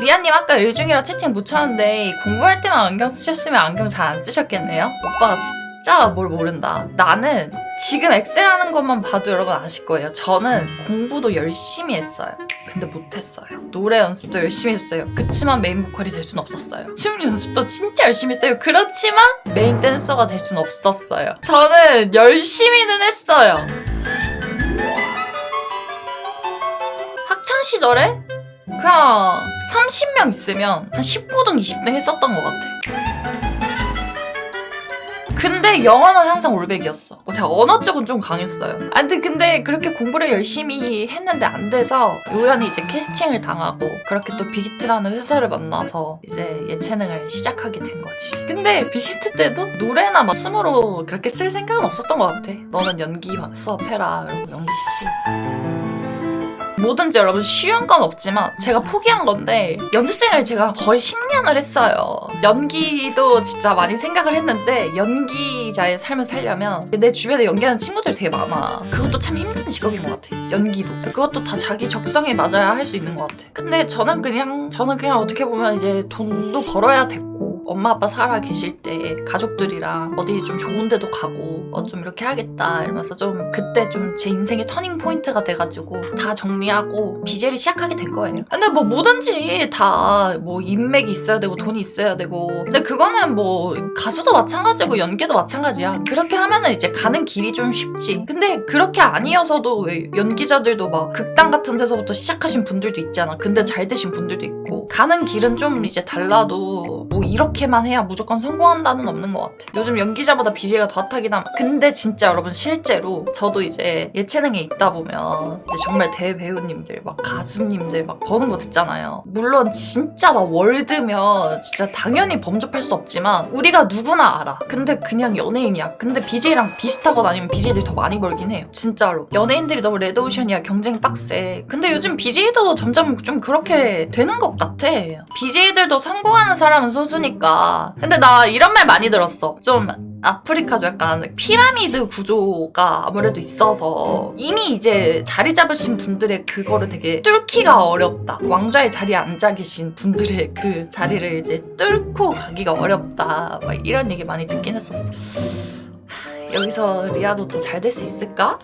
리아님 아까 일 중이라 채팅 묻혔는데 공부할 때만 안경 쓰셨으면 안경 잘 안 쓰셨겠네요? 오빠가 진짜 뭘 모른다. 나는 지금 엑셀 하는 것만 봐도 여러분 아실 거예요. 저는 공부도 열심히 했어요. 근데 못했어요. 노래 연습도 열심히 했어요. 그치만 메인 보컬이 될 순 없었어요. 춤 연습도 진짜 열심히 했어요. 그렇지만 메인 댄서가 될 순 없었어요. 저는 열심히는 했어요. 학창 시절에 그냥 30명 있으면 한 19등, 20등 했었던 것 같아. 근데 영어는 항상 올백이었어. 제가 언어 쪽은 좀 강했어요. 아, 근데, 근데 그렇게 공부를 열심히 했는데 안 돼서 우연히 이제 캐스팅을 당하고 그렇게 또 빅히트라는 회사를 만나서 이제 예체능을 시작하게 된 거지. 근데 빅히트 때도 노래나 막 춤으로 그렇게 쓸 생각은 없었던 것 같아. 너는 연기 수업해라. 이러고 연기 시키고. 뭐든지 여러분 쉬운 건 없지만 제가 포기한 건데 연습생을 제가 거의 10년을 했어요. 연기도 진짜 많이 생각을 했는데 연기자의 삶을 살려면 내 주변에 연기하는 친구들이 되게 많아. 그것도 참 힘든 직업인 것 같아. 연기도. 그것도 다 자기 적성에 맞아야 할 수 있는 것 같아. 근데 저는 그냥 저는 그냥 어떻게 보면 이제 돈도 벌어야 됐고 엄마 아빠 살아 계실 때 가족들이랑 어디 좀 좋은 데도 가고 어 좀 이렇게 하겠다 이러면서 좀 그때 좀 제 인생의 터닝 포인트가 돼가지고 다 정리하고 BJ를 시작하게 된 거예요. 근데 뭐 뭐든지 다 뭐 인맥이 있어야 되고 돈이 있어야 되고 근데 그거는 뭐 가수도 마찬가지고 연기도 마찬가지야. 그렇게 하면은 이제 가는 길이 좀 쉽지. 근데 그렇게 아니어서도 왜 연기자들도 막 극단 같은 데서부터 시작하신 분들도 있잖아. 근데 잘 되신 분들도 있고 가는 길은 좀 이제 달라도 뭐 이렇게 만 해야 무조건 성공한다는 없는 것 같아. 요즘 연기자보다 BJ가 더 핫하긴 함. 근데 진짜 여러분 실제로 저도 이제 예체능에 있다 보면 이제 정말 대배우님들 막 가수님들 막 버는 거 듣잖아요. 물론 진짜 막 월드면 진짜 당연히 범접할 수 없지만 우리가 누구나 알아. 근데 그냥 연예인이야. 근데 BJ랑 비슷하거나 아니면 BJ들이 더 많이 벌긴 해요. 진짜로. 연예인들이 너무 레드오션이야. 경쟁 빡세. 근데 요즘 BJ도 점점 좀 그렇게 되는 것 같아. BJ들도 성공하는 사람은 소수니까. 근데 나 이런 말 많이 들었어. 좀 아프리카도 약간 피라미드 구조가 아무래도 있어서 이미 이제 자리 잡으신 분들의 그거를 되게 뚫기가 어렵다. 왕좌의 자리에 앉아 계신 분들의 그 자리를 이제 뚫고 가기가 어렵다. 막 이런 얘기 많이 듣긴 했었어. 하, 여기서 리아도 더 잘 될 수 있을까?